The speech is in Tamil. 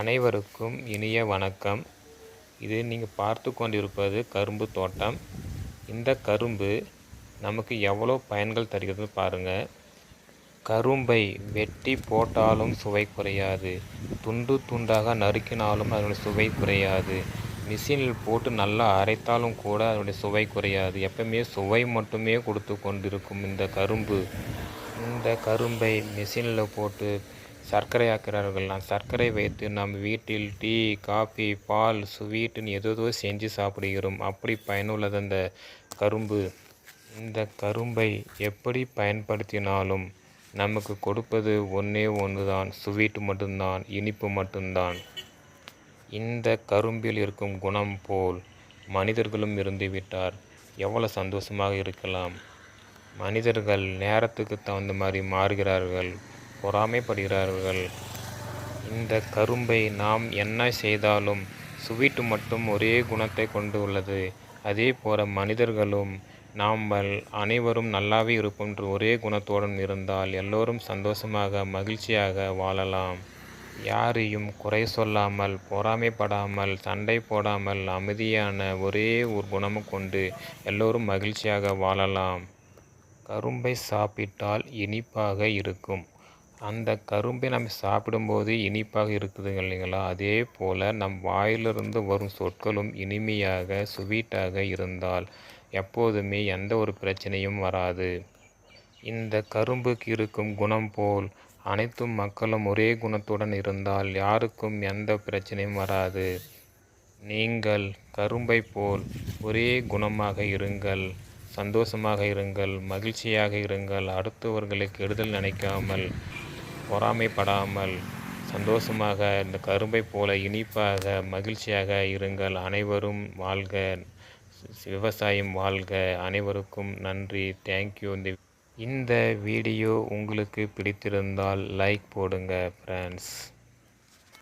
அனைவருக்கும் இனிய வணக்கம். இது நீங்கள் பார்த்து கொண்டிருப்பது கரும்பு தோட்டம். இந்த கரும்பு நமக்கு எவ்வளோ பயன்கள் தருகிறது பாருங்கள் கரும்பை வெட்டி போட்டாலும் சுவை குறையாது. துண்டு துண்டாக நறுக்கினாலும் அதனுடைய சுவை குறையாது. மிஷினில் போட்டு நல்லா அரைத்தாலும் கூட அதனுடைய சுவை குறையாது. எப்பவுமே சுவை மட்டுமே கொடுத்து கொண்டிருக்கும் இந்த கரும்பு. இந்த கரும்பை மிஷினில் போட்டு சர்க்கரை ஆக்கிறார்கள் சர்க்கரை வைத்து நம் வீட்டில் டீ காஃபி பால் ஸ்வீட்டுன்னு ஏதேதோ செஞ்சு சாப்பிடுகிறோம். அப்படி பயனுள்ளது அந்த கரும்பு. இந்த கரும்பை எப்படி பயன்படுத்தினாலும் நமக்கு கொடுப்பது ஒன்றே ஒன்று தான் ஸ்வீட் மட்டும்தான் இனிப்பு மட்டும்தான். இந்த கரும்பில் இருக்கும் குணம் போல் மனிதர்களும் இருந்து விட்டார். எவ்வளோ சந்தோஷமாக இருக்கலாம். மனிதர்கள் நேரத்துக்கு தகுந்த மாதிரி மாறுகிறார்கள். பொறாமைப்படுகிறார்கள். இந்த கரும்பை நாம் என்ன செய்தாலும் ஸ்வீட்டு மட்டும் ஒரே குணத்தை கொண்டு உள்ளது. அதே போல மனிதர்களும் நாம் அனைவரும் நல்லாவே இருப்போம் என்று ஒரே குணத்துடன் இருந்தால் எல்லோரும் சந்தோஷமாக மகிழ்ச்சியாக வாழலாம். யாரையும் குறை சொல்லாமல் பொறாமைப்படாமல் சண்டை போடாமல் அமைதியான ஒரே ஒரு குணமும் கொண்டு எல்லோரும் மகிழ்ச்சியாக வாழலாம். கரும்பை சாப்பிட்டால் இனிப்பாக இருக்கும். அந்த கரும்பை நம்ம சாப்பிடும்போது இனிப்பாக இருக்குது இல்லைங்களா? அதே போல் நம் வாயிலிருந்து வரும் சொற்களும் இனிமையாக ஸ்வீட்டாக இருந்தால் எப்போதுமே எந்த ஒரு பிரச்சனையும் வராது. இந்த கரும்புக்கு இருக்கும் குணம் போல் அனைத்து மக்களும் ஒரே குணத்துடன் இருந்தால் யாருக்கும் எந்த பிரச்சனையும் வராது. நீங்கள் கரும்பை போல் ஒரே குணமாக இருங்கள் சந்தோஷமாக இருங்கள் மகிழ்ச்சியாக இருங்கள் அடுத்தவர்களை கெடுதல் நினைக்காமல் பொறாமைப்படாமல் சந்தோஷமாக இந்த கரும்பை போல இனிப்பாக மகிழ்ச்சியாக இருங்கள். அனைவரும் வாழ்க விவசாயம் வாழ்க. அனைவருக்கும் நன்றி. தேங்க்யூ இந்த இந்த வீடியோ உங்களுக்கு பிடித்திருந்தால் லைக் போடுங்க ஃப்ரெண்ட்ஸ்